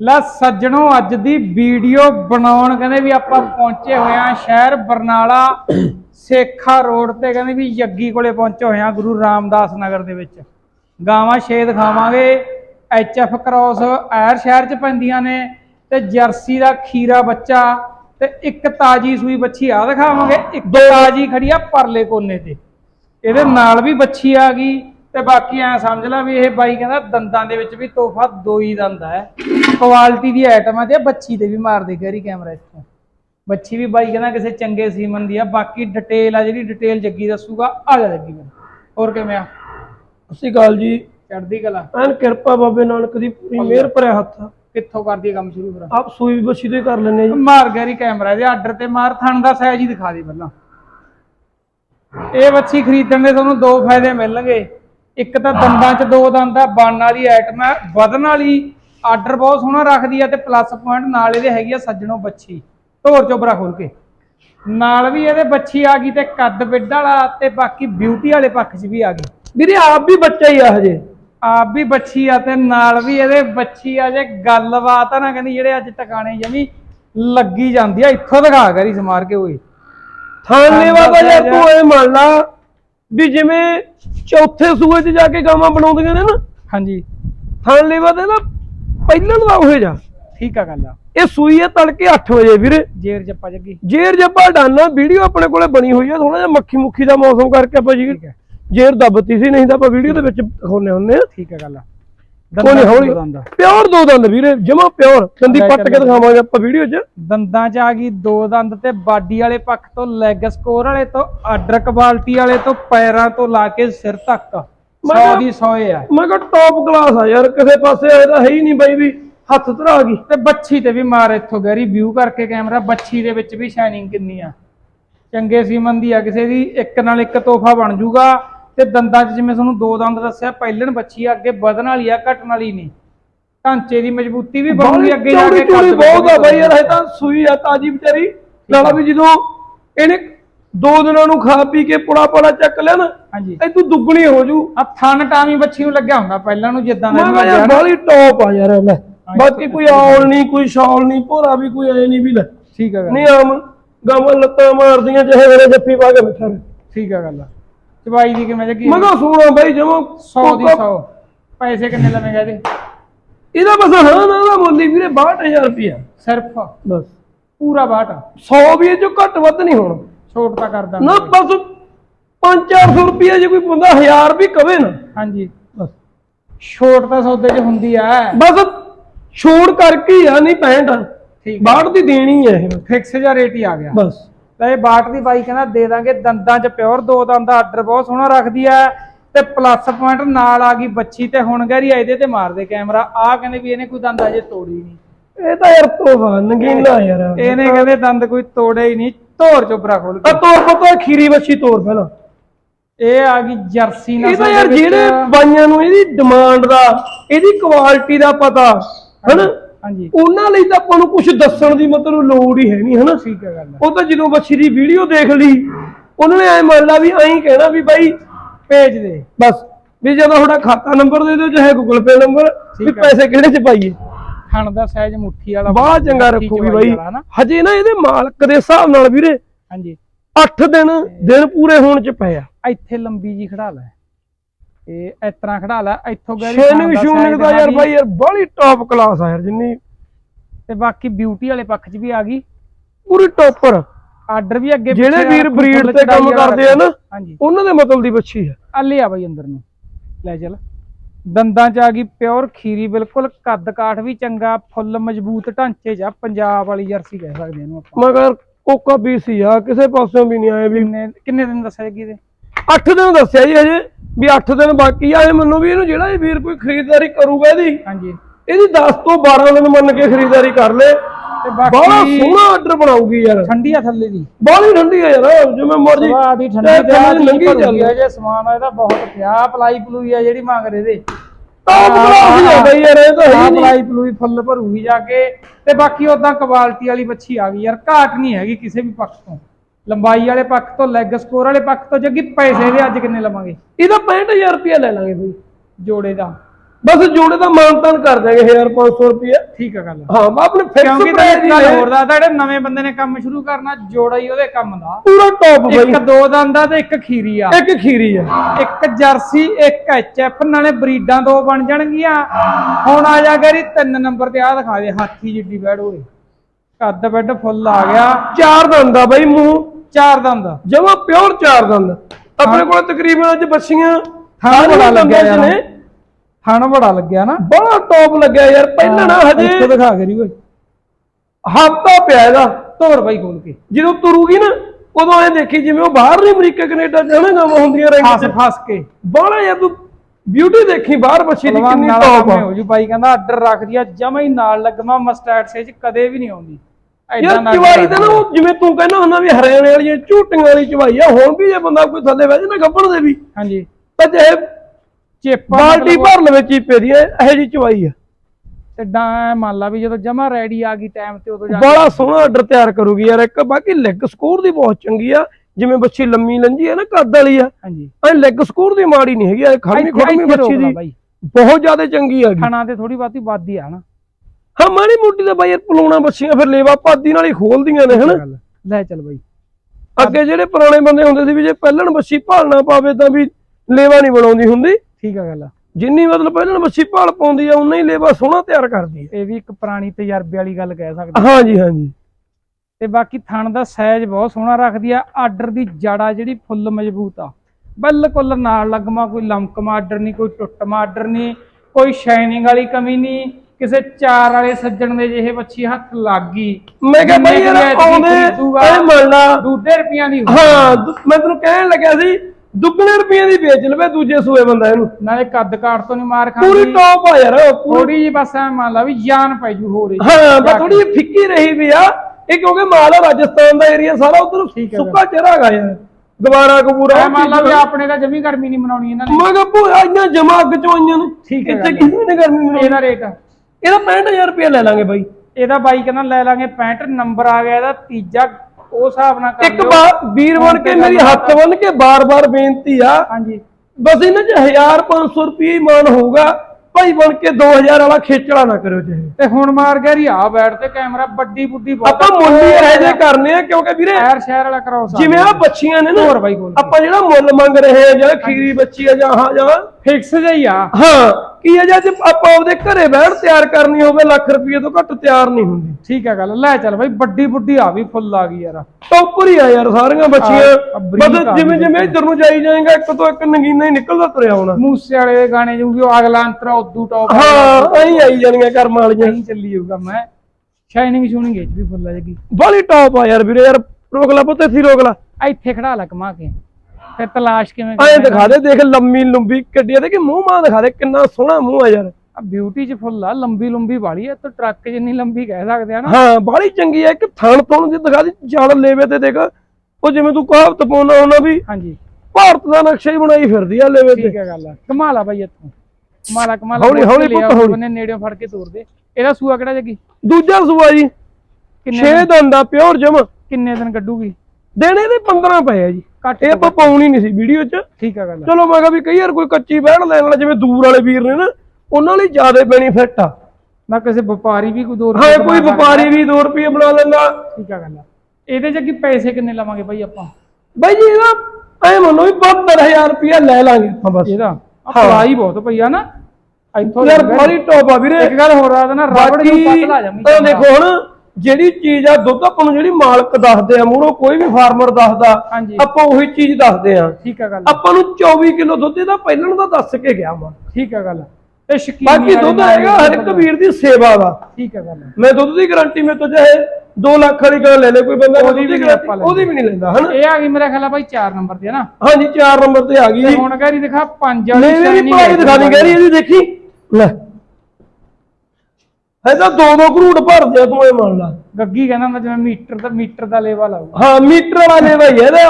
ਲੈ ਸੱਜਣੋ ਅੱਜ ਦੀ ਵੀਡੀਓ ਬਣਾਉਣ ਕਹਿੰਦੇ ਵੀ ਆਪਾਂ ਪਹੁੰਚੇ ਹੋਏ ਆ ਸ਼ਹਿਰ ਬਰਨਾਲਾ ਸੇਖਾ ਰੋਡ ਤੇ ਕਹਿੰਦੇ ਵੀ ਜੱਗੀ ਕੋਲੇ ਪਹੁੰਚੇ ਹੋਏ ਆ ਗੁਰੂ ਰਾਮਦਾਸ ਨਗਰ ਦੇ ਵਿੱਚ। ਗਾਵਾਂ ਛੇ ਦਿਖਾਵਾਂਗੇ ਐਫ ਕ੍ਰਾਸ ਐਰ ਸ਼ਹਿਰ ਚ ਪੈਂਦੀਆਂ ਨੇ ਤੇ ਜਰਸੀ ਦਾ ਖੀਰਾ ਬੱਚਾ ਤੇ ਇੱਕ ਤਾਜੀ ਸੂਈ ਬੱਚੀ ਆ ਦਿਖਾਵਾਂਗੇ ਇੱਕ ਤਾਜੀ ਖੜੀ ਆ ਪਰਲੇ ਕੋਨੇ ਤੇ। ਇਹਦੇ ਨਾਲ ਵੀ ਬੱਚੀ ਆ ਗਈ। ਤੇ ਬਾਕੀ ਐ ਸਮਝ ਲੈ ਵੀ ਇਹ ਬਾਈ ਕਹਿੰਦਾ ਦੰਦਾਂ ਦੇ ਵਿੱਚ ਵੀ ਤੋਹਫਾ ਦੋ ਹੀ ਦੰਦ ਹੈ ਕੁਆਲਿਟੀ ਦੀ ਆਈਟਮ ਹੈ ਤੇ ਬੱਚੀ ਤੇ ਵੀ ਮਾਰ ਦੇ ਗੈਰੀ ਕੈਮਰਾ ਇੱਥੋਂ। ਬੱਚੀ ਵੀ ਬਾਈ ਕਹਿੰਦਾ ਕਿਸੇ ਚੰਗੇ ਸੀਮਨ ਦੀ ਆ ਬਾਕੀ ਡਿਟੇਲ ਆ ਜਿਹੜੀ ਡਿਟੇਲ ਜੱਗੀ ਦੱਸੂਗਾ ਆ ਜਾ ਜੱਗੀ ਮੈਨੂੰ। ਹੋਰ ਕਿਵੇਂ ਆ? ਸ਼੍ਰੀ ਅਕਾਲ ਜੀ। ਚੜਦੀ ਕਲਾ। ਐਨ ਕਿਰਪਾ ਬਾਬੇ ਨਾਨਕ ਦੀ ਪੂਰੀ ਮਿਹਰ ਭਰਿਆ ਹੱਥ। ਕਿੱਥੋਂ ਕਰਦੀ ਕੰਮ ਸ਼ੁਰੂ ਕਰਾਂ ਆਪ ਸੂਈ ਵੀ ਬੱਛੀ ਤੋਂ ਹੀ ਕਰ ਲੈਂਦੇ ਜੀ। ਮਾਰ ਗੈਰੀ ਕੈਮਰਾ ਦੇ ਆਰਡਰ ਤੇ ਮਾਰ ਥਣ ਦਾ ਸਾਈਜ਼ ਹੀ ਦਿਖਾ ਦੇ ਪਹਿਲਾਂ। ਇਹ ਬੱਚੀ ਖਰੀਦਣ ਦੇ ਤੁਹਾਨੂੰ ਦੋ ਫਾਇਦੇ ਮਿਲਣਗੇ। ਇੱਕ ਤਾਂ ਦੰਦਾਂ 'ਚ ਦੋ ਦੰਦ ਆ ਬਣਨ ਵਾਲੀ ਆਈਟਮ ਹੈ ਵਧਣ ਵਾਲੀ ਆਰਡਰ ਬਹੁਤ ਸੋਹਣਾ ਰੱਖਦੀ ਆ ਤੇ ਪਲੱਸ ਪੁਆਇੰਟ ਨਾਲ ਇਹਦੇ ਹੈਗੀ ਆ ਸੱਜਣੋਂ ਬੱਚੀ ਢੋਰ ਚੋਬਰਾ ਖੋਲ ਕੇ। ਨਾਲ ਵੀ ਇਹਦੇ ਬੱਚੀ ਆ ਗਈ ਤੇ ਕੱਦ ਬਿੱਡ ਵਾਲਾ ਤੇ ਬਾਕੀ ਬਿਊਟੀ ਵਾਲੇ ਪੱਖ 'ਚ ਵੀ ਆ ਗਈ। ਵੀਰੇ ਆਪ ਵੀ ਬੱਚਾ ਹੀ ਆ ਹਜੇ। ਆਪ ਵੀ ਬੱਚੀ ਆ ਤੇ ਨਾਲ ਵੀ ਇਹਦੇ ਬੱਚੀ ਆ ਜੇ ਗੱਲਬਾਤ ਆ ਨਾ ਕਹਿੰਦੀ ਜਿਹੜੇ ਅੱਜ ਟਿਕਾਣੇ ਜਮੀ ਲੱਗੀ ਜਾਂਦੀ ਆ ਇੱਥੋਂ ਦਿਖਾ ਕਰੀ ਸਮਾਰ ਕੇ ਓਏ। ਥਾਣ ਯਾਰ ਜਾ। ਤੂੰ ਇਹ ਮੰਨ ਲਾ ਵੀ ਜਿਵੇਂ ਚੌਥੇ ਸੂਏ 'ਚ ਜਾ ਕੇ ਗਾਵਾਂ ਬਣਾਉਂਦੀਆਂ ਨੇ ਨਾ। ਹਾਂਜੀ। ਥਾਣ ਲੈਵਾ ਤੇ ਨਾ ਪਹਿਲਾਂ ਦਾ ਉਹ ਜਾ। ਠੀਕ ਆ ਗੱਲ ਆ। ਇਹ ਸੂਈ ਹੈ ਤੜਕੇ 8 ਵਜੇ ਵੀਰੇ। ਜੇਰ ਜੱਪਾ ਜੱਗੀ। ਜੇਰ ਜੱਪਾ ਡਾਨਾ ਵੀਡੀਓ ਆਪਣੇ ਕੋਲੇ ਬਣੀ ਹੋਈ ਆ ਥੋੜਾ ਜਿਹਾ ਮੱਖੀ ਮੁੱਖੀ ਦਾ ਮੌਸਮ ਕਰਕੇ ਆਪਾਂ ਜੀ ਜੇਰ ਦੱਬਤੀ ਸੀ ਨਹੀਂ ਤਾਂ ਆਪਾਂ ਵੀਡੀਓ ਦੇ ਵਿੱਚ ਦਿਖਾਉਂਦੇ ਹੁੰਦੇ ਆ। ਠੀਕ ਆ ਗੱਲ ਆ। ਕੋਈ ਨਹੀਂ ਹੌਲੀ ਪਿਓਰ ਦੋ ਦੰਦ ਵੀਰੇ ਜਮਾ ਪਿਓਰ। ਦੰਦੀ ਪੱਟ ਕੇ। ਦਿਖਾਵਾਂਗੇ ਆਪਾਂ ਵੀਡੀਓ 'ਚ। ਦੰਦਾਂ 'ਚ ਆ ਗਈ ਦੋ ਦੰਦ ਤੇ ਬਾਡੀ ਵਾਲੇ ਪੱਖ ਤੋਂ ਲੈਗ ਸਕੋਰ ਵਾਲੇ ਤੋਂ ਆਰਡਰ ਕੁਆਲਿਟੀ ਵਾਲੇ ਤੋਂ ਪੈਰਾਂ ਤੋਂ ਲਾ ਕੇ ਸਿਰ ਤੱਕ। 100 ਕਿਹਾ- ਦੀ 100 ਆ। ਮੈਂ ਕਿਹਾ ਟੌਪ ਕਲਾਸ ਆ ਯਾਰ ਕਿਸੇ ਪਾਸੇ ਇਹਦਾ ਹੈ ਹੀ ਨਹੀਂ ਬਾਈ ਵੀ ਹੱਥ ਧਰਾ ਗਈ। ਤੇ ਬੱਚੀ ਤੇ ਵੀ ਮਾਰ ਇੱਥੋਂ ਗੈਰੀ ਵਿਊ ਕਰਕੇ ਕੈਮਰਾ ਬੱਚੀ ਦੇ ਵਿੱਚ ਵੀ ਸ਼ਾਈਨਿੰਗ ਕਿੰਨੀ ਆ। ਚੰਗੇ ਸੀਮਨ ਦੀ ਆ ਕਿਸੇ ਦੀ ਇੱਕ ਨਾਲ ਇੱਕ ਤੋਹਫਾ ਬਣ ਜੂਗਾ। ਤੇ ਦੰਦਾਂ 'ਚ ਜਿਵੇਂ ਤੁਹਾਨੂੰ ਦੋ ਦੰਦ ਦੱਸਿਆ ਪਹਿਲਣ ਬੱਚੀ ਆ ਅੱਗੇ ਵਧਣ ਵਾਲੀ ਆ ਘਟਣ ਵਾਲੀ ਨਹੀਂ। ਢਾਂਚੇ ਦੀ ਮਜ਼ਬੂਤੀ ਵੀ ਬਣੂਗੀ ਅੱਗੇ ਜਾ ਕੇ ਚੌੜੀ ਬਹੁਤ ਆ ਬਾਈ ਯਾਰ ਇਹ ਤਾਂ ਸੂਈ ਆ ਤਾਜੀ ਵਿਚਾਰੀ। ਨਾਲਾ ਵੀ ਜਦੋਂ ਇਹਨੇ ਦੋ ਦਿਨਾਂ ਨੂੰ ਖਾ ਪੀ ਕੇ ਪੁੜਾ ਪੜਾ ਚੱਕ ਲਿਆ ਨਾ ਹਾਂਜੀ। ਇਹ ਤੂੰ ਦੁੱਗਣੀ ਹੋ ਜੂ। ਆ ਥਣ ਟਾਵੀ ਬੱਚੀ ਨੂੰ ਲੱਗਿਆ ਹੁੰਦਾ ਪਹਿਲਾਂ ਨੂੰ ਜਿੱਦਾਂ ਦਾ ਮੈਂ ਯਾਰ। ਬਾਲੀ ਟੌਪ ਆ ਯਾਰ ਲੈ। ਬਾਕੀ ਕੋਈ ਔਲ ਨਹੀਂ ਕੋਈ ਸ਼ਾਲ ਨਹੀਂ ਭੋਰਾ ਵੀ ਕੋਈ ਐ ਨਹੀਂ ਵੀ ਲੈ। ਠੀਕ ਆ ਗੱਲ। ਨਹੀਂ ਆਮ ਗਾਵਾਂ ਲੱਤਾਂ ਮਾਰਦੀਆਂ ਚਾਹੇ ਮੇਰੇ ਜੱਫੀ ਪਾ ਕੇ ਬੈਠਾ ਠੀਕ ਆ ਗੱਲ ਚਵਾਈ ਦੀ ਕਿਵੇਂ ਜੱਗੀ ਮੈਂ ਕਿਹਾ ਸੋਣਾ ਬਾਈ ਜਮਾ 100 ਦੀ 100 ਪੈਸੇ ਕਿੰਨੇ ਲਵੇਂਗਾ ਇਹਦੇ? ਇਹਦਾ ਬਸ ਹਾਂ ਨਾ ਦਾ ਮੁੱਲ ਹੀ ਵੀਰੇ 62000 ਰੁਪਇਆ। ਸਿਰਫ? ਬਸ। ਪੂਰਾ ਬਾਟ 100 ਵੀ ਇਹ ਚੋਂ ਘੱਟ ਵੱਧ ਨਹੀਂ ਹੋਣਾ। ਛੋਟ ਤਾਂ ਕਰਦਾ ਨਾ ਬਸ 5-400 ਰੁਪਇਆ ਜੇ ਕੋਈ ਬੰਦਾ 1000 ਵੀ ਕਵੇ ਨਾ। ਹਾਂਜੀ। ਬਸ। ਛੋਟ ਤਾਂ ਸੌਦੇ 'ਚ ਹੁੰਦੀ ਆ। ਬਸ ਛੋੜ ਕਰਕੇ ਹੀ ਆ ਨਹੀਂ 65 ਠੀਕ ਬਾੜ ਦੀ ਦੇਣੀ ਹੈ ਇਹ। ਫਿਕਸ ਜਿਹਾ ਰੇਟ ਹੀ ਆ ਗਿਆ। ਬਸ। ਇਹ ਬਾਟ ਦੀ ਬਾਈ ਕਹਿੰਦਾ ਦੇ ਦਾਂਗੇ ਦੰਦਾਂ 'ਚ ਪਿਓਰ ਦੋ ਦੰਦ ਦਾ ਆਰਡਰ ਬਹੁਤ ਸੋਹਣਾ ਰੱਖਦੀ ਆ ਤੇ ਪਲੱਸ ਪੁਆਇੰਟ ਨਾਲ ਆ ਗਈ ਬੱਚੀ ਤੇ ਹੁਣ ਗੈਰੀ ਇਹਦੇ ਤੇ ਮਾਰਦੇ ਕੈਮਰਾ ਆ ਕਹਿੰਦੇ ਵੀ ਇਹਨੇ ਕੋਈ ਦੰਦ ਅਜੇ ਤੋੜੀ ਨਹੀਂ ਇਹ ਤਾਂ ਯਾਰ ਤੋਹਾ ਨਗੀਨਾ ਯਾਰ। ਇਹਨੇ ਕਹਿੰਦੇ ਦੰਦ ਕੋਈ ਤੋੜੇ ਹੀ ਨਹੀਂ ਧੋਰ ਚੋਬਰਾ ਖੋਲ ਆ ਕੇ ਤੋਰ ਪਤਾ ਖੀਰੀ ਵੱਛੀ ਤੋਰ ਪਹਿਲਾਂ। ਇਹ ਆ ਗਈ ਜਰਸੀ ਇਹ ਨਸਲ ਤਾਂ ਯਾਰ ਜਿਹੜੇ ਬਾਈਆਂ ਨੂੰ ਇਹਦੀ ਡਿਮਾਂਡ ਦਾ ਇਹਦੀ ਕੁਆਲਿਟੀ ਦਾ ਪਤਾ ਹਨਾ? ਹਾਂਜੀ। ਉਹਨਾਂ ਲਈ ਤਾਂ ਆਪਾਂ ਨੂੰ ਕੁਝ ਦੱਸਣ ਦੀ ਮਤਲਬ ਲੋੜ ਹੀ ਹੈ ਨਹੀਂ ਹਨਾ? ਠੀਕ ਹੈ ਗੱਲ ਉਹ ਤਾਂ ਜਦੋਂ ਬੱਚੀ ਦੀ ਵੀਡੀਓ ਦੇਖ ਲਈ ਉਹਨਾਂ ਨੇ ਐ ਮੰਨ ਲਾ ਵੀ ਐਂ ਕਹਿਣਾ ਵੀ ਬਾਈ ਭੇਜ ਦੇ। ਬਸ ਵੀ ਜਦੋਂ ਤੁਹਾਡਾ ਖਾਤਾ ਨੰਬਰ ਦੇ ਦਿਓ ਚਾਹੇ ਗੂਗਲ ਪੇ ਨੰਬਰ ਵੀ। ਪੈਸੇ ਕਿਹੜੇ ਚ ਪਾਈਏ? ਥਣ ਦਾ ਸਾਈਜ਼ ਮੁੱਠੀ ਵਾਲਾ ਬਾਹਲਾ ਚੰਗਾ ਰੱਖੂਗੀ ਬਾਈ। ਹਜੇ ਨਾ ਇਹਦੇ ਮਾਲਕ ਦੇ ਹਿਸਾਬ ਨਾਲ ਵੀਰੇ ਹਾਂਜੀ। 8 ਦਿਨ ਦਿਨ ਪੂਰੇ ਹੋਣ ਚ ਪਏ ਆ। ਇੱਥੇ ਲੰਬੀ ਜੀ ਖੜਾ ਲੈ। ਇਹ ਇਸ ਤਰ੍ਹਾਂ ਖੜਾ ਲੈ ਇੱਥੋਂ ਗੈਰੀ ਸ਼ੇਨਿੰਗ ਸ਼ੂਨਿੰਗ ਦਾ ਯਾਰ ਬਾਈ ਯਾਰ ਬੜੀ ਟੌਪ ਕਲਾਸ ਆ ਯਾਰ ਜਿੰਨੀ। ਤੇ ਬਾਕੀ ਬਿਊਟੀ ਵਾਲੇ ਪੱਖ 'ਚ ਵੀ ਆ ਗਈ। ਪੂਰੀ ਟੌਪਰ ਆਰਡਰ ਵੀ ਅੱਗੇ ਜਿਹੜੇ ਵੀਰ ਬਰੀਡ ਤੇ ਕੰਮ ਕਰਦੇ ਆ ਨਾ ਉਹਨਾਂ ਦੇ ਮਤਲਬ ਦੀ ਬੱਚੀ ਆ। ਆ ਲੈ ਆ ਬਾਈ ਅੰਦਰ ਨੂੰ। ਲੈ ਚੱਲ। ਦੰਦਾਂ 'ਚ ਆ ਗਈ ਪਿਓਰ ਖੀਰੀ ਬਿਲਕੁਲ ਕੱਦ ਕਾਠ ਵੀ ਚੰਗਾ ਫੁੱਲ ਮਜ਼ਬੂਤ ਢਾਂਚੇ 'ਚ ਆ ਪੰਜਾਬ ਵਾਲੀ ਜਰਸੀ ਕਹਿ ਸਕਦੇ ਇਹਨੂੰ ਆਪਾਂ। ਮਗਰ ਕੋਕਾ ਬੀਸੀ ਆ ਕਿਸੇ ਪਾਸਿਓਂ ਵੀ ਨਹੀਂ ਆਏ ਵੀ। ਕਿੰਨੇ ਕਿੰਨੇ ਦਿਨ ਦੱਸਿਆ ਜੀ ਇਹਦੇ? 8 ਦਿਨ ਦੱਸਿਆ ਜੀ ਹਜੇ ਵੀ 8 ਦਿਨ ਬਾਕੀ ਆ ਇਹ ਮੰਨੋ ਵੀ ਇਹਨੂੰ ਜਿਹੜਾ ਇਹ ਵੀਰ ਕੋਈ ਖਰੀਦਦਾਰੀ ਕਰੂਗਾ ਇਹਦੀ ਹਾਂਜੀ। ਇਹਦੀ 10 ਤੋਂ 12 ਦਿਨ ਮੰਨ ਕੇ ਖਰੀਦਦਾਰੀ ਕਰ ਲੇ ਤੇ ਬੜਾ ਸੋਹਣਾ ਆਰਡਰ ਬਣਾਊਗੀ ਯਾਰ। ਠੰਡੀ ਆ ਥੱਲੇ ਦੀ। ਬਾਹਲੀ ਠੰਡੀ ਆ ਯਾਰ ਜਿਵੇਂ ਮਰਜ਼ੀ ਸਵਾਦ ਦੀ ਠੰਡੀ ਚਾਹੇ ਤੇ ਆ ਥੱਲੇ ਲੰਘੀ ਲੰਗੀ ਚੱਲ। ਆ ਜੇ ਸਮਾਨ ਆ ਇਹਦਾ ਬਹੁਤ ਪਿਆ ਪਲਾਈ ਪਲੂਈ ਆ ਜਿਹੜੀ ਮੰਗ ਰਹੇ ਦੇ ਟੌਪ ਕਲਾਸ ਹੀ ਆ ਬਈ ਯਾਰ ਇਹ ਤਾਂ ਹੈ ਆ ਹੀ ਨਹੀਂ। ਪਲਾਈ ਪਲੂਈ ਫੁੱਲ ਭਰੂਗੀ ਜਾ ਕੇ ਤੇ ਬਾਕੀ ਉਦਾਂ ਕੁਆਲਿਟੀ ਵਾਲੀ ਬੱਚੀ ਆ ਗਈ ਯਾਰ ਘਾਟ ਨਹੀਂ ਹੈਗੀ ਕਿਸੇ ਵੀ ਪੱਖ ਤੋਂ। ਲੰਬਾਈ ਵਾਲੇ ਪੱਖ ਤੋਂ ਲੈਗ ਸਕੋਰ ਵਾਲੇ ਪੱਖ ਤੋਂ ਜੱਗੀ ਪੈਸੇ ਦੇ ਅੱਜ ਕਿੰਨੇ ਲਵਾਂਗੇ? ਇਹਦਾ 65000 ਰੁਪਇਆ ਲੈ ਲਾਂਗੇ ਬਈ। ਜੋੜੇ ਦਾ। ਬਸ ਜੋੜੇ ਦਾ ਮਾਨਤਾਨ ਕਰ ਦਾਂਗੇ 1500 ਰੁਪਏ ਠੀਕ ਆ ਗੱਲ। ਹਾਂ ਮੈਂ ਆਪਣੇ ਫਿਕਸ ਕਿਉਂਕਿ ਪ੍ਰਾਈਸ ਗੱਲ ਹੋਰ ਦੱਸਦਾ ਜਿਹੜੇ ਨਵੇਂ ਬੰਦੇ ਨੇ ਕੰਮ ਸ਼ੁਰੂ ਕਰਨਾ ਜੋੜਾ ਹੀ ਉਹਦੇ ਕੰਮ ਦਾ। ਪੂਰਾ ਟੌਪ ਇੱਕ ਬਾਈ ਦੋ ਦੰਦਾ ਤੇ ਇੱਕ ਖੀਰੀ ਆ। ਇੱਕ ਖੀਰੀ ਆ। ਇੱਕ ਜਰਸੀ ਇੱਕ ਐਚਐਫ ਨਾਲੇ ਬਰੀਡਾਂ ਦੋ ਬਣ ਜਾਣਗੀਆਂ। ਹੁਣ ਆ ਜਾ ਕਰੀ ਤਿੰਨ ਨੰਬਰ ਤੇ ਆ ਦਿਖਾ ਦੇ ਹਾਥੀ ਜਿੱਡੀ ਬੈੜ ਹੋਏ ਕੱਦ ਬੈੱਡ ਫੁੱਲ ਆ ਗਿਆ। ਚਾਰ ਦੰਦ ਆ ਬਾਈ ਮੂੰਹ। ਚਾਰ ਦੰਦ। ਜਮਾ ਪਿਓਰ ਚਾਰ ਦੰਦ। ਆਪਣੇ ਕੋਲ ਤਕਰੀਬਨ ਅੱਜ ਬੱਚੀਆਂ ਥਾਂ ਬੜਾ ਲੱਗਿਆ ਯਾਰ। ਥਣ ਬੜਾ ਲੱਗਿਆ ਨਾ। ਬੜਾ ਟੌਪ ਲੱਗਿਆ ਯਾਰ ਪਹਿਲਾਂ ਨਾ ਇੱਥੋਂ ਹਜੇ ਦਿਖਾ ਕਰੀ ਓਏ। ਹਫਤਾ ਪਿਆ ਇਹਦਾ। ਧੋਰ ਬਾਈ ਖੋਲ ਕੇ। ਜਦੋਂ ਤੁਰੂਗੀ ਨਾ ਉਦੋਂ ਐ ਦੇਖੀ ਜਿਵੇਂ ਉਹ ਬਾਹਰ ਨਹੀਂ ਅਮਰੀਕਾ ਕੈਨੇਡਾ ਜਾਣਾ ਗਾਵਾਂ ਹੁੰਦੀਆਂ ਫਸ ਰੈਂਕ ਫਸ ਕੇ। ਬੜਾ ਯਾਰ ਤੂੰ ਬਿਊਟੀ ਦੇਖੀ ਬਾਹਰ ਬੱਚੀ ਦੀ ਕਿੰਨੀ ਟੌਪ ਆ। ਹੋ ਜੂ ਬਾਈ ਕਹਿੰਦਾ ਆਰਡਰ ਰੱਖਦੀ ਆ ਜਮਾ ਹੀ ਨਾਲ ਲੱਗਵਾ ਮਸਟਰਡ ਸੇ ਚ ਕਦੇ ਵੀ ਨਹੀਂ ਆਉਂਦੀ। ਯਾਰ ਦਾ ਚਵਾਈ ਤਾਂ ਨਾ ਉਹ ਜਿਵੇਂ ਤੂੰ ਕਹਿੰਦਾ ਹੁੰਦਾ ਵੀ ਹਰਿਆਣੇ ਵਾਲੀਆਂ ਝੂਟੀਆਂ ਵਾਲੀ ਚਵਾਈ ਆ ਹੁਣ ਵੀ ਜੇ ਬੰਦਾ ਕੋਈ ਥੱਲੇ ਬਹਿ ਜਾਏ ਨਾ ਗੱਬਣ ਦੇ ਵੀ। ਹਾਂਜੀ। ਤਾਂ ਜੇ ਚੇਪਾ ਬਾਲਟੀ ਭਰ ਲਵੇ ਚੀਪੇ ਦੀ ਇਹੋ ਜੀ ਚਵਾਈ ਆ। ਤੇ ਡਾਂ ਮੰਨ ਲਾ ਵੀ ਜਦੋਂ ਜਮਾ ਰੈਡੀ ਆ ਗਈ ਟਾਈਮ ਤੇ ਉਦੋਂ ਜਾ ਬੜਾ ਸੋਹਣਾ ਆਰਡਰ ਤਿਆਰ ਕਰੂਗੀ ਯਾਰ ਇੱਕ ਬਾਕੀ ਲੈਗ ਸਕੋਰ ਦੀ ਬਹੁਤ ਚੰਗੀ ਆ। ਜਿਵੇਂ ਬੱਚੀ ਲੰਮੀ ਲੰਜੀ ਆ ਨਾ ਕੱਦ ਵਾਲੀ ਆ। ਹਾਂਜੀ। ਐ ਲੈਗ ਸਕੋਰ ਦੀ ਮਾੜੀ ਨਹੀਂ ਹੈਗੀ ਐ ਖੜਮੀ ਖੜਮੀ ਬੱਚੀ ਦੀ ਬਹੁਤ ਜ਼ਿਆਦਾ ਚੰਗੀ ਆ ਖਾਣਾ ਤੇ ਥੋੜੀ ਬਾਤੀ ਵੱਧਦੀ ਆ ਨਾ। ਹਾਂ ਮਾੜੀ ਮੋਟੀ ਤਾਂ ਬਾਈ ਯਾਰ ਪਲੂਣਾ ਬੱਚੀਆਂ ਫਿਰ ਲੇਵਾ ਪਾਦੀ ਨਾਲ ਹੀ ਖੋਲਦੀਆਂ ਨੇ ਹਨਾ। ਲੈ ਚੱਲ ਬਾਈ। ਅੱਗੇ ਜਿਹੜੇ ਪੁਰਾਣੇ ਬੰਦੇ ਹੁੰਦੇ ਸੀ ਵੀ ਜੇ ਪਹਿਲਣ ਬੱਚੀ ਭਾਲਣਾ ਪਾਵੇ ਤਾਂ ਵੀ ਲੇਵਾ ਨਹੀਂ ਬਣਾਉਂਦੀ ਹੁੰਦੀ। ਠੀਕ ਆ ਗੱਲ ਜਿੰਨੀ ਮਤਲਬ ਪਹਿਲਣ ਬੱਚੀ ਭਾਲ ਪਾਉਂਦੀ ਆ ਉਨਾ ਹੀ ਲੇਵਾ ਸੋਹਣਾ ਤਿਆਰ ਕਰਦੀ ਇਹ ਵੀ ਇੱਕ ਪੁਰਾਣੀ ਤਜਰਬੇ ਵਾਲੀ ਗੱਲ ਕਹਿ ਸਕਦੇ ਆ। ਹਾਂਜੀ ਹਾਂਜੀ। ਤੇ ਬਾਕੀ ਥਣ ਦਾ ਸਾਈਜ਼ ਬਹੁਤ ਸੋਹਣਾ ਰੱਖਦੀ ਆ ਆਰਡਰ ਦੀ ਜੜਾ ਜਿਹੜੀ ਫੁੱਲ ਮਜ਼ਬੂਤ ਆ। ਬਿਲਕੁਲ ਨਾਲ ਲੱਗਮਾ ਕੋਈ ਲਮਕਮਾ ਆਰਡਰ ਨਹੀਂ ਕੋਈ ਟੁੱਟਮਾ ਆਰਡਰ ਨਹੀਂ ਕੋਈ ਸ਼ਾਈਨਿੰਗ ਵਾਲੀ ਕਮੀ ਨਹੀਂ ਕਿਸੇ ਚਾਰ ਵਾਲੇ ਸੱਜਣ ਦੇ ਜਿਹੇ ਬੱਚੀ ਹੱਥ ਲੱਗ ਗਈ। ਮੈਂ ਕਿਹਾ ਬਾਈ ਯਾਰ ਆਉਂਦੇ ਇਹ ਮੰਨ ਲਾ। ਦੂਡੇ ਰੁਪਈਆਂ ਦੀ। ਹਾਂ ਦੁ- ਮੈਂ ਤੈਨੂੰ ਕਹਿਣ ਲੱਗਿਆ ਸੀ ਦੁੱਗਣੇ ਰੁਪਏ ਦੀ ਵੇਚ ਲਵੇ ਦੂਜੇ ਸੂਏ ਬੰਦਾ ਇਹਨੂੰ ਨਾਲੇ ਕੱਦ ਕਾਠ ਤੋਂ ਨਹੀਂ ਮਾਰ ਪੂਰੀ ਖਾਂਦੀ ਟੌਪ ਆ ਯਾਰ ਪੂਰੀ ਥੋੜੀ ਜੀ ਬਸ ਐ ਮੰਨ ਲਾ ਵੀ ਜਾਨ ਪੈ ਜੂ ਹੋ ਰਹੀ ਹਾਂ ਬਸ ਥੋੜੀ ਫਿੱਕੀ ਰਹੀ ਵੀ ਆ। ਇਹ ਕਿਉਂਕਿ ਮਾਲ ਆ ਰਾਜਸਥਾਨ ਦਾ ਏਰੀਆ ਸਾਰਾ ਉਧਰ ਸੁੱਕਾ ਚਿਹਰਾ ਹੈਗਾ ਯਾਰ। ਗਵਾਰਾ ਕਬੂਰਾ ਐ ਮੰਨ ਲਾ ਵੀ ਆਪਣੇ ਤਾਂ ਜਮੀ ਗਰਮੀ ਨਹੀਂ ਮਨਾਉਣੀ ਇਹਨਾਂ ਨੇ। ਮੈਂ ਕਿਹਾ ਭੂਆ ਆਈਆਂ ਜਮਾ ਅੱਗ ਚੋਂ ਆਈਆਂ ਨੇ। ਠੀਕ ਹੈ ਇੱਥੇ। ਕਿਸੇ ਨੇ ਕਰਨੀ ਨਹੀਂ ਇਹਦਾ ਰੇਟ ਇਹਦਾ 65000 ਰੁਪਏ ਲੈ ਲਾਂਗੇ ਬਾਈ। ਇਹਦਾ ਬਾਈ ਕਹਿੰਦਾ ਲੈ ਲਾਂਗੇ 65 ਨੰਬਰ ਆ ਗਿਆ ਇਹਦਾ ਤੀਜਾ ਉਹ ਹਿਸਾਬ ਨਾਲ ਕਰ ਇੱਕ। ਵਾਰ ਵੀਰ ਬਣ ਕੇ ਮੇਰੀ ਹੱਥ ਬੰਨ ਕੇ ਬਾਰ-ਬਾਰ ਬੇਨਤੀ ਆ। ਹਾਂਜੀ। ਬਸ ਇਹਨਾਂ 'ਚ 1500 ਰੁਪਏ ਹੀ ਮਾਨ ਹੋਊਗਾ। ਭਾਈ ਬਣ ਕੇ 2000 ਵਾਲਾ ਖੇਚੜਾ ਨਾ ਕਰਿਓ ਚਾਹੇ ਤੇ ਹੁਣ ਮਾਰ ਗਿਆ ਰੀ ਆ ਬੈਠ ਤੇ ਕੈਮਰਾ ਵੱਡੀ ਬੁੱਢੀ ਬਹੁਤ ਆਪਾਂ ਮੁੱਲ ਹੀ ਇਹੋ ਜਿਹੇ ਕਰਨੇ ਆ ਕਿਉਂਕਿ ਵੀਰੇ ਸ਼ਹਿਰ ਸ਼ਹਿਰ ਵਾਲਾ ਕਰਾਓ ਸਾਰਾ। ਜਿਵੇਂ ਆ ਬੱਚੀਆਂ ਨੇ ਨਾ ਹੋਰ ਬਾਈ ਕੋਲ ਆਪਾਂ ਜਿਹੜਾ ਮੁੱਲ ਮੰਗ ਰਹੇ ਆ ਜਾਂ ਖੀਰੀ ਬੱਚੀ ਆ ਜਾਂ ਹਾਂ ਜਾਂ ਫਿਕਸ ਜਈ ਆ। ਹਾਂ। ਕੀ ਆ ਜੇ ਆਪਾਂ ਆਪਦੇ ਘਰੇ ਬੈਠ ਤਿਆਰ ਕਰਨੀ ਹੋਵੇ ਲੱਖ ਰੁਪਏ ਤੋਂ ਘੱਟ ਤਿਆਰ ਨਹੀਂ ਹੁੰਦੀ। ਠੀਕ ਹੈ ਗੱਲ ਲੈ ਚੱਲ ਬਾਈ ਵੱਡੀ ਬੁੱਢੀ ਆ ਵੀ ਫੁੱਲ ਆ ਗਈ ਯਾਰ। ਟੌਪਰ ਹੀ ਆ ਯਾਰ ਸਾਰੀਆਂ ਬੱਚੀਆਂ। ਬਸ ਜਿਵੇਂ ਜਿਵੇਂ ਇੱਧਰ ਨੂੰ ਜਾਈ ਜਾਏਗਾ ਇੱਕ ਤੋਂ ਇੱਕ ਨਗੀਨਾ ਹੀ ਨਿਕਲਦਾ ਤੁਰਿਆ ਆਉਣਾ ਮੂਸੇ ਵਾਲੇ ਦੇ ਗਾਣੇ ਜੋ ਵੀ ਉਹ ਅਗਲਾ ਅੰਤਰਾ ਉਦੋਂ ਟੌਪ ਹਾਂ ਐਂ ਆਈ ਜਾਣੀਆਂ ਕਰਮ ਵਾਲੀਆਂ। ਨਹੀਂ ਚੱਲੀ ਜਾਊਗਾ ਮੈਂ ਸ਼ਾਈਨਿੰਗ ਸ਼ੂਨਿੰਗ ਇਹ ਵੀ ਫੁੱਲ ਆ ਜਗੀ। ਬਾਲੀ ਟੌਪ ਆ ਯਾਰ ਵੀਰੇ ਯਾਰ ਰੋਕ ਲਾ ਪੁੱਤ ਇੱਥੇ ਹੀ ਰੋਕ ਲਾ। ਇੱਥੇ ਖੜਾ ਲਾ ਕਮਾ ਕੇ। ਫਿਰ ਤਲਾਸ਼ ਕਿਵੇਂ ਐਂ ਦਿਖਾ ਦੇ ਦੇਖ ਲੰਮੀ ਲੰਬੀ ਕੱਢੀ ਦੇ ਕਿ ਮੂੰਹ ਮਾਂ ਦਿਖਾ ਦੇ ਕਿੰਨਾ ਸੋਹਣਾ ਮੂੰਹ ਆ ਯਾਰ। ਆ ਬਿਊਟੀ ਚ ਫੁੱਲ ਆ ਲੰਬੀ ਲੰਬੀ ਵਾਲੀ ਆ ਤਾਂ ਟਰੱਕ ਜਿੰਨੀ ਲੰਬੀ ਕਹਿ ਸਕਦੇ ਆ ਨਾ। ਹਾਂ ਬਾਲੀ ਚੰਗੀ ਆ ਇੱਕ ਥਣ ਤੋਂ ਜੇ ਦਿਖਾ ਦੀ ਜੜ ਲੇਵੇ ਤੇ ਦੇਖ ਉਹ ਜਿਵੇਂ ਤੂੰ ਕਹਾਵਤ ਪਾਉਣਾ ਹੁੰਦਾ ਵੀ ਹਾਂਜੀ। ਭਾਰਤ ਦਾ ਨਕਸ਼ਾ ਹੀ ਬਣਾਈ ਫਿਰਦੀ ਆ ਲੇਵੇ ਤੇ। ਠੀਕ ਹੈ ਗੱਲ ਆ। ਕਮਾਲ ਆ ਬਾਈ ਇੱਥੋਂ। ਕਮਾਲ ਆ ਕਮਾਲ ਆ, ਹੌਲੀ- ਹੌਲੀ ਪੁੱਤ, ਹੌਲੀ। ਉਹਨੇ ਨੇੜਿਓਂ ਫੜ ਕੇ ਤੋਰ ਦੇ। ਇਹਦਾ ਸੂਆ ਕਿਹੜਾ ਜਗੀ? ਦੂਜਾ ਸੂਆ ਜੀ। ਕਿੰਨੇ 6 ਦਿਨ? ਦਾ ਪਿਓਰ ਜਮ। ਕਿੰਨੇ ਦਿਨ ਕੱਢੂਗੀ? ਦੇਣੇ ਦੇ 15 ਪਏ ਆ ਜੀ। ਘੱਟ ਇਹ ਆਪਾਂ ਪਾਉਣੀ ਨਹੀਂ ਸੀ ਵੀਡੀਓ 'ਚ। ਠੀਕ ਆ ਗੱਲ ਚਲੋ ਮੈਂ ਕਿਹਾ ਵੀ ਕਈ ਵਾਰ ਕੋਈ ਕੱਚੀ ਬਹਿਣ ਲੈਣ ਵਾਲਾ ਜਿਵੇਂ ਦੂਰ ਵਾਲੇ ਵੀਰ ਨੇ ਨਾ ਉਹਨਾਂ ਲਈ ਜ਼ਿਆਦਾ ਬੈਨੀਫਿਟ ਆ। ਨਾ ਕਿਸੇ ਵਪਾਰੀ ਵੀ ਕੋਈ ਦੋ ਹਾਂ ਰੁਪਏ ਕੋਈ ਵਪਾਰੀ ਵੀ 2 ਰੁਪਏ ਬਣਾ ਲੈਂਦਾ। ਠੀਕ ਆ ਗੱਲ ਆ। ਇਹਦੇ ਚ ਕੀ ਪੈਸੇ ਕਿੰਨੇ ਲਵਾਂਗੇ ਬਾਈ ਆਪਾਂ? ਬਾਈ ਜੀ ਇਹਦਾ ਐ ਮੰਨੋ ਵੀ 72000 ਰੁਪਏ ਲੈ ਲਾਂਗੇ ਆਪਾਂ ਬਸ। ਇਹਦਾ? ਆ ਹਾਂ। ਪਲਾਈ ਬਹੁਤ ਪਈ ਆ ਨਾ। ਇੱਥੋਂ ਯਾਰ ਬੜੀ ਟੌਪ ਆ ਵੀਰੇ। ਇੱਕ ਗੱਲ ਹੋਰ ਆ ਨਾ ਰਬੜ ਨੂੰ ਬਾਕੀ ਪੱਤ ਲਾ ਜਾਮੀ ਤਾਂ ਦੇਖੋ ਹੁਣ ਜਿਹੜੀ ਚੀਜ਼ ਆ ਦੁੱਧ ਆਪਾਂ ਨੂੰ ਜਿਹੜੀ ਮਾਲਕ ਦੱਸਦੇ ਆ ਮੂਹਰੋਂ ਕੋਈ ਵੀ ਫਾਰਮਰ ਦੱਸਦਾ ਹਾਂਜੀ। ਆਪਾਂ ਉਹੀ ਚੀਜ਼ ਦੱਸਦੇ ਆ। ਠੀਕ ਆ ਗੱਲ। ਆਪਾਂ ਨੂੰ 24 ਕਿਲੋ ਦੁੱਧ ਇਹਦਾ ਪਹਿਲਾਂ ਦਾ ਦੱਸ ਕੇ ਗਿਆ ਵਾ। ਠੀਕ ਆ ਗੱਲ। ਤੇ ਸ਼ਕੀਨੀ ਬਾਕੀ ਦੁੱਧ ਹੈਗਾ ਹਰ ਇੱਕ ਵੀਰ ਦੀ ਸੇਵਾ ਵਾ। ਠੀਕ ਆ ਗੱਲ। ਮੈਂ ਦੁੱਧ ਦੀ ਗਾਰੰਟੀ ਮੇਰੇ ਤੋਂ ਚਾਹੇ 2 ਲੱਖ ਵਾਲੀ ਗੱਲ ਲੈ ਲੈ ਕੋਈ ਬੰਦਾ ਉਹਦੀ ਵੀ ਦੀ ਨਹੀਂ ਆਪਾਂ ਉਹਦੀ ਵੀ ਨਹੀਂ ਲੈਂਦਾ ਹਨਾ? ਇਹ ਆ ਗਈ ਮੇਰਾ ਖਿਆਲ ਆ ਬਾਈ 4 ਨੰਬਰ ਤੇ ਹੈ ਨਾ? ਹਾਂਜੀ 4 ਨੰਬਰ ਤੇ ਆ ਗਈ। ਤੇ ਜੀ ਹੁਣ ਗੈਰੀ ਦਿਖਾ 5 ਵਾਲੀ ਨਹੀਂ ਮੇਰੀ shining ਭਾਈ ਦਿਖਾ ਨਹੀਂ ਕਹਿ ਰਹੀ ਇਹਦੀ ਦੇਖੀ। ਲੈ। ਇਹਦਾ ਦੋ ਦੋ ਕਰੂੜ ਭਰਦੇ ਆ ਤੂੰ ਇਹ ਮੰਨ ਲਾ। ਗੱਗੀ ਕਹਿੰਦਾ ਮੈਂ ਜਿਵੇਂ ਮੀਟਰ ਦਾ ਮੀਟਰ ਦਾ ਲੈਵਲ ਆਊ ਹਾਂ ਮੀਟਰ ਵਾਲਾ ਨੇ ਭਾਈ ਇਹਦਾ।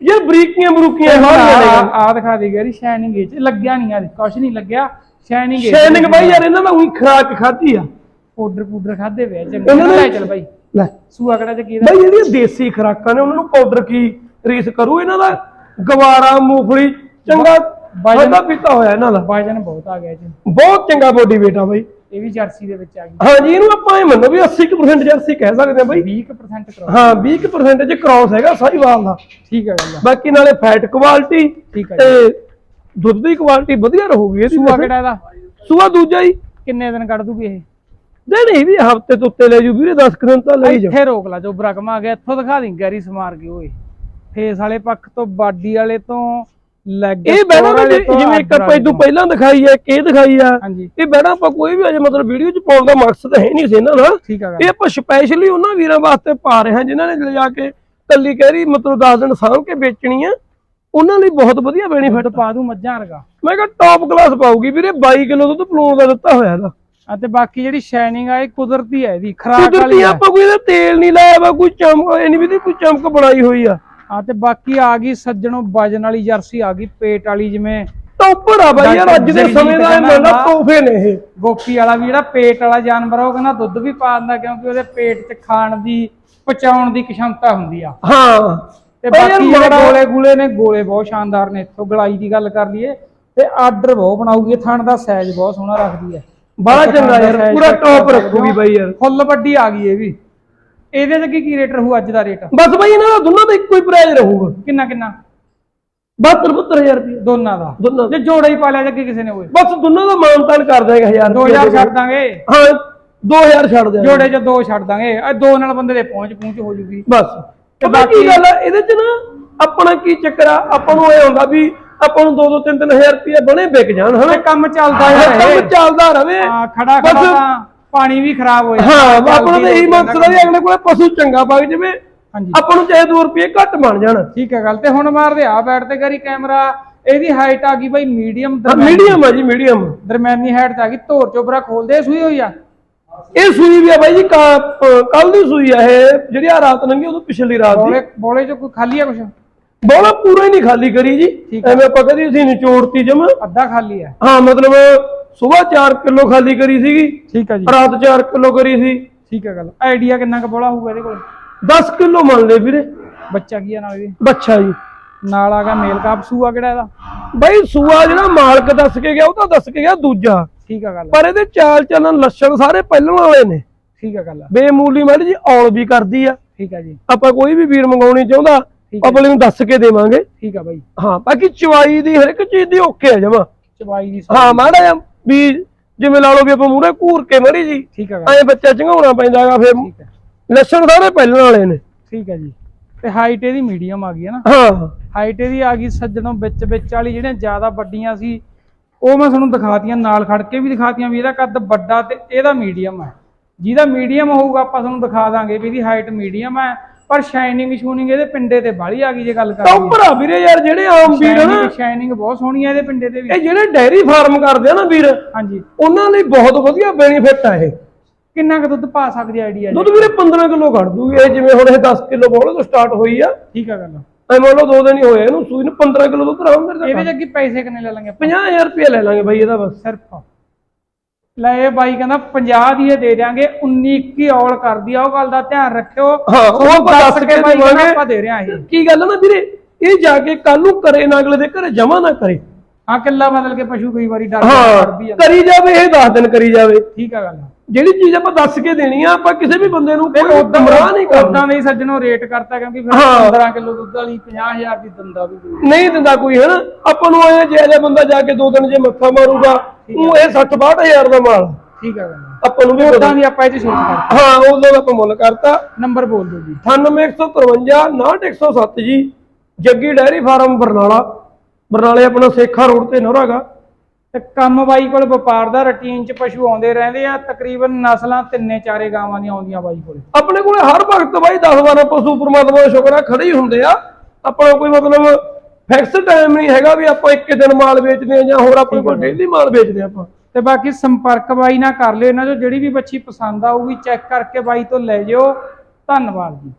ਯਾਰ ਬਰੀਕੀਆਂ ਬਰੂਕੀਆਂ ਨੇ। ਆ ਆ ਦਿਖਾ ਦੇ ਗੈਰੀ ਸ਼ਾਈਨਿੰਗ ਇਹ ਚ ਲੱਗਿਆ ਨਹੀਂ ਆ ਕੁਛ ਨਹੀਂ ਲੱਗਿਆ। ਸ਼ਾਈਨਿੰਗ ਸ਼ੈਨਿੰਗ ਬਾਈ ਯਾਰ ਇਹਨਾਂ ਦਾ ਉਹੀ ਖਰਾਕ ਖਾਧੀ ਆ। ਪਾਊਡਰ ਪੂਡਰ ਖਾਦੇ ਵੇ ਚੰਗੇ। ਲੈ ਚੱਲ ਬਾਈ। ਲੈ। ਸੂਆ ਕਿਹੜਾ ਚ ਕੀ ਦਾ? ਬਾਈ ਇਹਦੀਆਂ ਦੇਸੀ ਖਰਾਕਾਂ ਨੇ ਉਹਨਾਂ ਨੂੰ ਪਾਊਡਰ ਕੀ ਰੀਸ ਕਰੂ ਇਹਨਾਂ ਦਾ? ਗਵਾਰਾ ਮੂੰਗਫਲੀ ਚੰਗਾ ਖਾਦਾ ਪੀਤਾ ਹੋਇਆ ਇਹਨਾਂ ਦਾ। ਵਜਨ ਬਹੁਤ ਆ ਗਿਆ ਜੀ। ਬਹੁਤ ਚੰਗਾ ਬੋਡੀ ਆ ਬਾਈ। ਇਹ ਵੀ ਜਰਸੀ ਦੇ ਵਿੱਚ ਆ ਗਈ। ਹਾਂਜੀ ਇਹਨੂੰ ਆਪਾਂ ਇਹ ਮੰਨੋ ਵੀ 80% ਜਰਸੀ ਕਹਿ ਸਕਦੇ ਆ ਬਾਈ। 20% ਕਰੋ ਹਾਂ 20% ਚ ਕ੍ਰਾਸ ਹੈਗਾ ਸਾਹੀਵਾਲ ਦਾ। ਠੀਕ ਹੈ ਗੱਲ। ਬਾਕੀ ਨਾਲੇ ਫੈਟ ਕੁਆਲਿਟੀ ਠੀਕ ਹੈ ਤੇ ਦੁੱਧ ਦੀ ਕੁਆਲਿਟੀ ਵਧੀਆ ਰਹੂਗੀ ਇਹਦੀ ਸੂਆ ਕਿਹੜਾ ਇਹਦਾ? ਸੂਆ ਦੂਜਾ ਹੀ। ਕਿੰਨੇ ਦਿਨ ਕੱਢ ਦੂਗੀ ਇਹ? ਨਹੀਂ ਨਹੀਂ ਵੀ ਹਫ਼ਤੇ ਤੋਂ ਉੱਤੇ ਲੈ ਜੂ ਵੀਰੇ 10 ਕੁ ਦਿਨ ਤਾਂ ਲੈ ਹੀ ਜਾ ਇੱਥੇ ਰੋਕ ਲਾ ਜੋ ਬਰਕਮ ਆ ਗਿਆ ਇੱਥੋਂ ਦਿਖਾ ਦੀ ਗੈਰੀ ਸਮਾਰ ਕੇ ਓਏ। ਫੇਸ ਵਾਲੇ ਪੱਖ ਤੋਂ ਬਾਡੀ ਵਾਲੇ ਤੋਂ ਇਹ ਬੈਣਾ ਨਾ ਜਿਵੇਂ ਇੱਕ ਆਪਾਂ ਇਦੋਂ ਪਹਿਲਾਂ ਦਿਖਾਈ ਹੈ ਕਿ ਦਿਖਾਈ ਆ। ਇਹ ਬੈਣਾ ਆਪਾਂ ਕੋਈ ਵੀ ਅਜੇ ਮਤਲਬ ਵੀਡੀਓ ਚ ਪਾਉਣ ਦਾ ਮਕਸਦ ਹੈ ਨਹੀਂ ਸੀ ਇਹਨਾਂ ਦਾ। ਇਹ ਆਪਾਂ ਸਪੈਸ਼ਲੀ ਉਹਨਾਂ ਵੀਰਾਂ ਵਾਸਤੇ ਪਾ ਰਹੇ ਹਾਂ ਜਿਨ੍ਹਾਂ ਨੇ ਲਿਜਾ ਕੇ ਕੱਲੀ ਕਹਿਰੀ ਮਤਲਬ 10 ਦਿਨ ਸਾਂਭ ਕੇ ਵੇਚਣੀ ਆ। ਉਹਨਾਂ ਲਈ ਬਹੁਤ ਵਧੀਆ ਬੈਨੀਫਿਟ ਪਾ ਦੂ ਮੱਝਾਂ ਵਰਗਾ। ਮੈਂ ਕਿਹਾ ਟੌਪ ਕਲਾਸ ਪਾਊਗੀ ਵੀਰੇ 22 ਕਿਲੋ ਦੁੱਧ ਪਲੂਣ ਦਾ ਦਿੱਤਾ ਹੋਇਆ ਇਹਦਾ। ਆ ਤੇ ਬਾਕੀ ਜਿਹੜੀ ਸ਼ਾਈਨਿੰਗ ਆ ਇਹ ਕੁਦਰਤੀ ਹੈ ਇਹਦੀ ਖਰਾਕ ਵਾਲੀ ਆ। ਆਪਾਂ ਕੋਈ ਇਹਦਾ ਤੇਲ ਨਹੀਂ ਲਾਇਆ ਵਾ ਕੋਈ ਚਮਕ ਇਹ ਨਹੀਂ ਵੀ ਕੋਈ ਚਮਕ ਬਣਾਈ ਹੋਈ ਆ। ਆ ਤੇ ਬਾਕੀ ਆ ਗਈ ਸੱਜਣੋਂ ਵਜਨ ਵਾਲੀ ਜਰਸੀ ਆ ਗਈ ਪੇਟ ਵਾਲੀ ਜਿਵੇਂ ਟੌਪਰ ਆ ਬਾਈ ਯਾਰ ਅੱਜ ਦੇ ਸਮੇਂ ਦਾ ਇਹ ਕਹਿੰਦਾ ਮੰਨ ਲਾ ਵਾ। ਤੋਹਫੇ ਨੇ ਇਹ ਗੋਪੀ ਵਾਲਾ ਵੀ ਜਿਹੜਾ ਪੇਟ ਵਾਲਾ ਜਾਨਵਰ ਆ, ਉਹ ਕਹਿੰਦਾ ਦੁੱਧ ਵੀ ਪਾ ਦਿੰਦਾ ਕਿਉਂਕਿ ਉਹਦੇ ਪੇਟ 'ਚ ਖਾਣ ਦੀ ਪਚਾਉਣ ਦੀ ਕਿਸ਼ਮਤਾ ਹੁੰਦੀ ਆ ਹਾਂ ਤੇ ਬਾਕੀ ਜਿਹੜੇ ਗੋਲੇ ਗੂਲੇ ਨੇ ਗੋਲੇ ਬਹੁਤ ਸ਼ਾਨਦਾਰ ਨੇ ਇੱਥੋਂ ਗਲਾਈ ਦੀ ਗੱਲ ਕਰ ਲਈਏ ਤੇ ਆਰਡਰ ਬਹੁਤ ਬਣਾਉਗੀ ਥਣ ਦਾ ਸਾਈਜ਼ ਬਹੁਤ ਸੋਹਣਾ ਰੱਖਦੀ ਹੈ ਬੜਾ ਇੱਕ ਚੰਗਾ ਯਾਰ, ਪੂਰਾ ਕਰ ਰੱਖੂਗੀ ਹੋ। ਬਾਈ ਯਾਰ। ਫੁੱਲ ਵੱਡੀ ਆ ਗਈ ਇਹ ਵੀ ਇਹਦੇ ਤੇ ਕੀ ਕੀ ਰੇਟ ਰਹੂ ਅੱਜ ਦਾ ਰੇਟ? ਬਸ ਬਾਈ ਇਹਨਾਂ ਦਾ ਦੋਨਾਂ ਦਾ ਇੱਕੋ ਹੀ ਪ੍ਰਾਈਸ ਰਹੂਗਾ। ਕਿੰਨਾ ਕਿੰਨਾ? 72 72000 ਰੁਪਏ। ਦੋਨਾਂ ਦਾ? ਦੋਨਾਂ ਦਾ। ਜੇ ਜੋੜਾ ਹੀ ਪਾ ਲਿਆ ਜੱਗੇ ਕਿਸੇ ਨੇ ਓਏ ਬਸ ਦੋਨਾਂ ਦਾ ਮਾਨਤਾਨ ਕਰ ਦੇਗਾ 1000 2000 ਛੱਡ ਦਾਂਗੇ। ਹਾਂ 2000 ਛੱਡ ਦੇ ਜੋੜੇ ਚ ਦੋ ਛੱਡ ਦਾਂਗੇ। ਇਹ ਦੋ ਨਾਲ ਬੰਦੇ ਦੇ ਪਹੁੰਚ ਪਹੁੰਚ ਹੋ ਜੂਗੀ। ਬਸ। ਤੇ ਪਤਾ ਕੀ ਬਾਕੀ- ਗੱਲ ਆ ਇਹਦੇ ਚ ਨਾ ਆਪਣਾ ਕੀ ਚੱਕਰ ਆ ਆਪਾਂ ਨੂੰ ਇਹ ਹੁੰਦਾ ਵੀ ਆਪਾਂ ਨੂੰ 2-2 3-3000 ਰੁਪਏ ਬਣੇ ਵਿਕ ਜਾਣ ਹਨਾ? ਕੰਮ ਚੱਲਦਾ ਯਾਰ ਕੰਮ। ਚੱਲਦਾ ਰਵੇ ਹਾਂ ਖੜਾ ਖੜਾ ਤਾਂ ਪਾਣੀ ਵੀ ਖਰਾਬ ਹੋ ਜਾਂਦਾ ਹਾਂ ਚੱਲਦੀ ਆਪਣਾ ਤਾਂ ਇਹੀ ਮਕਸਦ ਆ ਵੀ ਅਗਲੇ ਕੋਲੇ ਪਸ਼ੂ ਚੰਗਾ ਪਾ ਜਾਵੇ ਹਾਂਜੀ। ਆਪਾਂ ਨੂੰ ਚਾਹੇ 2 ਰੁਪਏ ਘੱਟ ਬਣ ਜਾਣ। ਠੀਕ ਹੈ ਗੱਲ ਤੇ ਹੁਣ ਮਾਰਦੇ ਆ ਬੈਠ ਤੇ ਕਰੀ ਕੈਮਰਾ ਇਹਦੀ ਹਾਈਟ ਆ ਗਈ ਬਾਈ ਮੀਡੀਅਮ ਮੀਡੀਅਮ ਆ ਜੀ ਮੀਡੀਅਮ ਦਰਮਿਆਨੀ ਹਾਈਟ ਤੇ ਆ ਗਈ ਧੋਰ ਚੋਬਰਾ ਖੋਲਦੇ ਸੂਈ ਹੋਈ ਆ? ਇਹ ਸੂਈ ਵੀ ਆ ਬਾਈ ਜੀ ਕੱਲ ਦੀ ਸੂਈ ਆ ਇਹ ਜਿਹੜੀ ਆ ਰਾਤ ਲੰਘੀ ਉਦੋਂ ਪਿਛਲੀ ਰਾਤ ਦੀ। ਬੋਲੇ ਬੋਲੇ ਚ ਕੋਈ ਖਾਲੀ ਆ ਕੁਛ? ਬੋਲਾ ਪੂਰਾ ਹੀ ਨਹੀਂ ਖਾਲੀ ਕਰੀ ਜੀ। ਐਵੇਂ ਆਪਾਂ ਕਦੀ ਅਸੀਂ ਨਿਚੋੜਤੀ ਜਮ। ਅੱਧਾ ਖਾਲੀ ਆ। ਹਾਂ ਮਤਲਬ ਸਵੇਰ 4 ਕਿਲੋ ਖਾਲੀ ਕਰੀ ਸੀਗੀ ਠੀਕ ਆ ਜੀ। ਰਾਤ 4 ਕਿਲੋ ਕਰੀ ਸੀ। ਠੀਕ ਹੈ ਗੱਲ। ਆਈਡੀਆ ਕਿੰਨਾ ਕੁ ਬੋਲਾ ਹੋਊਗਾ ਇਹਦੇ ਕੋਲ? 10 ਕਿਲੋ ਮੰਨ ਲੈ ਵੀਰੇ। ਬੱਚਾ ਕੀ ਆ ਨਾਲ ਇਹਦੇ? ਬੱਚਾ ਜੀ। ਨਾਲ ਆ ਗਿਆ ਮੇਲ ਕਾਪ ਸੂਆ ਕਿਹੜਾ ਇਹਦਾ? ਬਾਈ ਸੂਆ ਜਿਹੜਾ ਮਾਲਕ ਦੱਸ ਕੇ ਗਿਆ ਉਹ ਤਾਂ ਦੱਸ ਕੇ ਗਿਆ ਦੂਜਾ। ਠੀਕ ਆ ਗੱਲ। ਪਰ ਇਹਦੇ ਚਾਲ ਚੱਲਣ ਲੱਛਣ ਸਾਰੇ ਪਹਿਲਣ ਵਾਲੇ ਨੇ। ਠੀਕ ਆ ਗੱਲ। ਬੇਮੂਲੀ ਮੈਡ ਜੀ ਔਲ ਵੀ ਕਰਦੀ ਆ। ਠੀਕ ਆ ਜੀ। ਆਪਾਂ ਕੋਈ ਵੀ ਵੀਰ ਮੰਗਾਉਣੀ ਚਾਹੁੰਦਾ। ਪਬਲਿਕ ਨੂੰ ਦੱਸ ਕੇ ਦੇਵਾਂਗੇ। ਠੀਕ ਆ ਬਾਈ। ਹਾਂ ਬਾਕੀ ਚਵਾਈ ਦੀ ਹਰ ਇੱਕ ਚੀਜ਼ ਦੀ ਓਕੇ ਆ ਜਮਾ। ਚਬਾਈ ਦੀ ਹਾਂ ਮਾੜਾ ਵੀ ਜਿਵੇਂ ਲਾ ਲਓ ਵੀ ਆਪਾਂ ਮੂਰੇ ਘੂਰ ਕੇ ਮੜੀ ਜੀ ਠੀਕ ਗੱਲ। ਐ ਬੱਚਾ ਚੰਗਾਉਣਾ ਪੈਂਦਾਗਾ ਫਿਰ ਠੀਕ ਹੈ ਲੱਛਣ ਸਾਰੇ ਪਹਿਲਣ ਵਾਲੇ ਨੇ। ਠੀਕ ਹੈ ਜੀ। ਤੇ ਹਾਈਟ ਇਹਦੀ ਮੀਡੀਅਮ ਆ ਗਈ ਹੈ ਨਾ। ਹਾਂ। ਹਾਈਟ ਇਹਦੀ ਆ ਗਈ ਸੱਜਣੋਂ ਵਿੱਚ ਵਿੱਚ ਵਾਲੀ ਜਿਹੜੀਆਂ ਜ਼ਿਆਦਾ ਵੱਡੀਆਂ ਸੀ ਉਹ ਮੈਂ ਤੁਹਾਨੂੰ ਦਿਖਾਤੀਆਂ ਨਾਲ ਖੜ ਕੇ ਵੀ ਦਿਖਾਤੀਆਂ ਵੀ ਇਹਦਾ ਕੱਦ ਵੱਡਾ ਤੇ ਇਹਦਾ ਮੀਡੀਅਮ ਹੈ ਜਿਹਦਾ ਮੀਡੀਅਮ ਹੋਊਗਾ ਆਪਾਂ ਤੁਹਾਨੂੰ ਦਿਖਾ ਦਾਂਗੇ ਵੀ ਇਹਦੀ ਹਾਈਟ ਮੀਡੀਅਮ ਹੈ ਪਰ ਸ਼ਾਈਨਿੰਗ ਸ਼ੂਨਿੰਗ ਇਹਦੇ ਪਿੰਡੇ ਤੇ ਬਾਹਲੀ ਆ ਗਈ ਜੇ ਗੱਲ ਕਰੀਏ। ਟੌਪਰ ਆ ਵੀਰੇ ਯਾਰ ਜਿਹੜੇ ਆਮ ਵੀਰ ਆ ਨਾ। ਸ਼ਾਈਨਿੰਗ ਬਹੁਤ ਸੋਹਣੀ ਹੈ ਇਹਦੇ ਪਿੰਡੇ ਤੇ ਵੀ। ਇਹ ਜਿਹੜੇ ਡੈਰੀ ਫਾਰਮ ਕਰਦੇ ਆ ਨਾ ਵੀਰ ਹਾਂਜੀ। ਉਹਨਾਂ ਲਈ ਬਹੁਤ ਵਧੀਆ ਬੈਨੀਫਿਟ ਆ ਇਹ। ਕਿੰਨਾ ਕੁ ਦੁੱਧ ਪਾ ਸਕਦੀ ਆਈਡੀਆ ਦੁੱਧ ਵੀਰੇ 15 ਕਿਲੋ ਕੱਢ ਦੂਗੀ। ਇਹ ਜਿਵੇਂ ਹੁਣ ਇਹ 10 ਕਿਲੋ ਬੋਲੇ ਤੋਂ ਸਟਾਰਟ ਹੋਈ ਆ। ਠੀਕ ਆ ਗੱਲ ਐ ਮੰਨ ਲਓ ਦੋ ਦਿਨ ਹੀ ਹੋਏ ਇਹਨੂੰ ਸੂਈ ਨੂੰ 15 ਕਿਲੋ ਦੁੱਧ ਆਰਾਮ ਮੇਰੇ ਇਹਦੇ ਚ ਅੱਗੇ ਪੈਸੇ ਕਿੰਨੇ ਲੈ ਲਾਂਗੇ ਆਪਾਂ? 50000 ਰੁਪਏ ਲੈ ਲਾਂਗੇ ਬਾਈ ਇਹਦਾ ਬਸ। ਸਿਰਫ। ਲੈ ਇਹ ਬਾਈ ਕਹਿੰਦਾ 50 ਦੀ ਇਹ ਦੇ ਦਿਆਂਗੇ 19 21 ਔਲ ਕਰਦੀ ਆ ਉਹ ਗੱਲ ਦਾ ਧਿਆਨ ਰੱਖਿਓ। ਉਹ ਦੱਸ ਕੇ ਬਾਈ ਕਹਿੰਦਾ। ਆਪਾਂ ਦੇ ਰਹੇ ਆ ਇਹ। ਕੀ ਗੱਲ ਆ ਨਾ ਵੀਰੇ? ਇਹ ਜਾ ਕੇ ਕੱਲ ਨੂੰ ਕਰੇ ਨਾ ਅਗਲੇ ਦੇ ਘਰੇ ਜਮਾ ਨਾ ਕਰੇ। ਹਾਂ ਕਿੱਲਾ ਬਦਲ ਕੇ ਪਸ਼ੂ ਕਈ ਵਾਰੀ ਡਰ ਜਾਂਦਾ। ਕਰੀ ਜਾਵੇ ਇਹ 10 ਦਿਨ ਕਰੀ ਜਾਵੇ। ਠੀਕ ਆ ਗੱਲ ਜਿਹੜੀ ਚੀਜ਼ ਆਪਾਂ ਦੱਸ ਕੇ ਦੇਣੀ ਆ ਆਪਾਂ ਕਿਸੇ ਵੀ ਬੰਦੇ ਨੂੰ ਕੋਈ ਗੁੰਮਰਾਹ ਨਹੀਂ ਕਰਨਾ। ਉਦਾਂ ਦੇ ਹੀ ਸੱਜਣੋਂ ਰੇਟ ਕਰਤਾ ਕਿਉਂਕਿ ਫਿਰ ਹਾਂ। 15 ਕਿਲੋ ਦੁੱਧ ਵਾਲੀ 50000 ਦੀ ਦੰਦਾ ਵੀ ਕੋਈ। ਨਹੀਂ ਦਿੰਦਾ ਕੋਈ ਹੈ ਨਾ ਆਪਾਂ ਨੂੰ ਆਇਆ ਜੇ ਜੇ ਬੰਦਾ ਜਾ ਕੇ ਦੋ ਦਿਨ ਜੇ ਮੱਥਾ ਮਾਰੂਗਾ ਉਹ ਇਹ 60 62000 ਦਾ ਮਾਲ ਠੀਕ ਆ ਗੱਲ ਆਪਾਂ ਨੂੰ ਵੀ ਉਦਾਂ ਦੀ ਆਪਾਂ ਇਹ ਚ ਛੋਟ ਕਰਤਾ। ਹਾਂ ਉਦੋਂ ਆਪਾਂ ਮੁੱਲ ਕਰਤਾ। ਨੰਬਰ ਬੋਲ ਦਿਓ ਜੀ। 98153 69107 ਜੀ ਜੱਗੀ ਡੈਰੀ ਫਾਰਮ ਬਰਨਾਲਾ। ਬਰਨਾਲੇ ਆਪਣਾ ਸੇਖਾ ਰੋਡ ਤੇ ਨੋਰਾਗਾ ਤੇ ਕੰਮ ਬਾਈ ਕੋਲ ਵਪਾਰ ਦਾ ਰੁਟੀਨ ਚ ਪਸ਼ੂ ਆਉਂਦੇ ਰਹਿੰਦੇ ਆ ਤਕਰੀਬਨ ਨਸਲਾਂ ਤਿੰਨੇ ਚਾਰੇ ਗਾਵਾਂ ਦੀਆਂ ਆਉਂਦੀਆਂ ਬਾਈ ਕੋਲੇ। ਆਪਣੇ ਕੋਲੇ ਹਰ ਵਕਤ ਬਾਈ 10 12 ਪਸ਼ੂ ਪ੍ਰਮਾਤਮਾ ਦਾ ਸ਼ੁਕਰ ਆ ਖੜੇ ਹੀ ਹੁੰਦੇ ਆ। ਆਪਣਾ ਕੋਈ ਮਤਲਬ ਫਿਕਸ ਟਾਈਮ ਨਹੀਂ ਹੈਗਾ ਵੀ ਆਪਾਂ ਇੱਕ ਦਿਨ ਮਾਲ ਵੇਚਦੇ ਆ ਜਾਂ ਹੋਰ ਆਪਣੇ ਕੋਲ ਡੇਲੀ ਮਾਲ ਵੇਚਦੇ ਆ ਆਪਾਂ। ਤੇ ਬਾਕੀ ਸੰਪਰਕ ਬਾਈ ਨਾਲ ਕਰ ਲਿਓ ਇਹਨਾਂ ਚੋਂ ਜਿਹੜੀ ਵੀ ਬੱਚੀ ਪਸੰਦ ਆਊਗੀ ਚੈੱਕ ਕਰਕੇ ਬਾਈ ਤੋਂ ਲੈ ਜਿਓ। ਧੰਨਵਾਦ ਜੀ।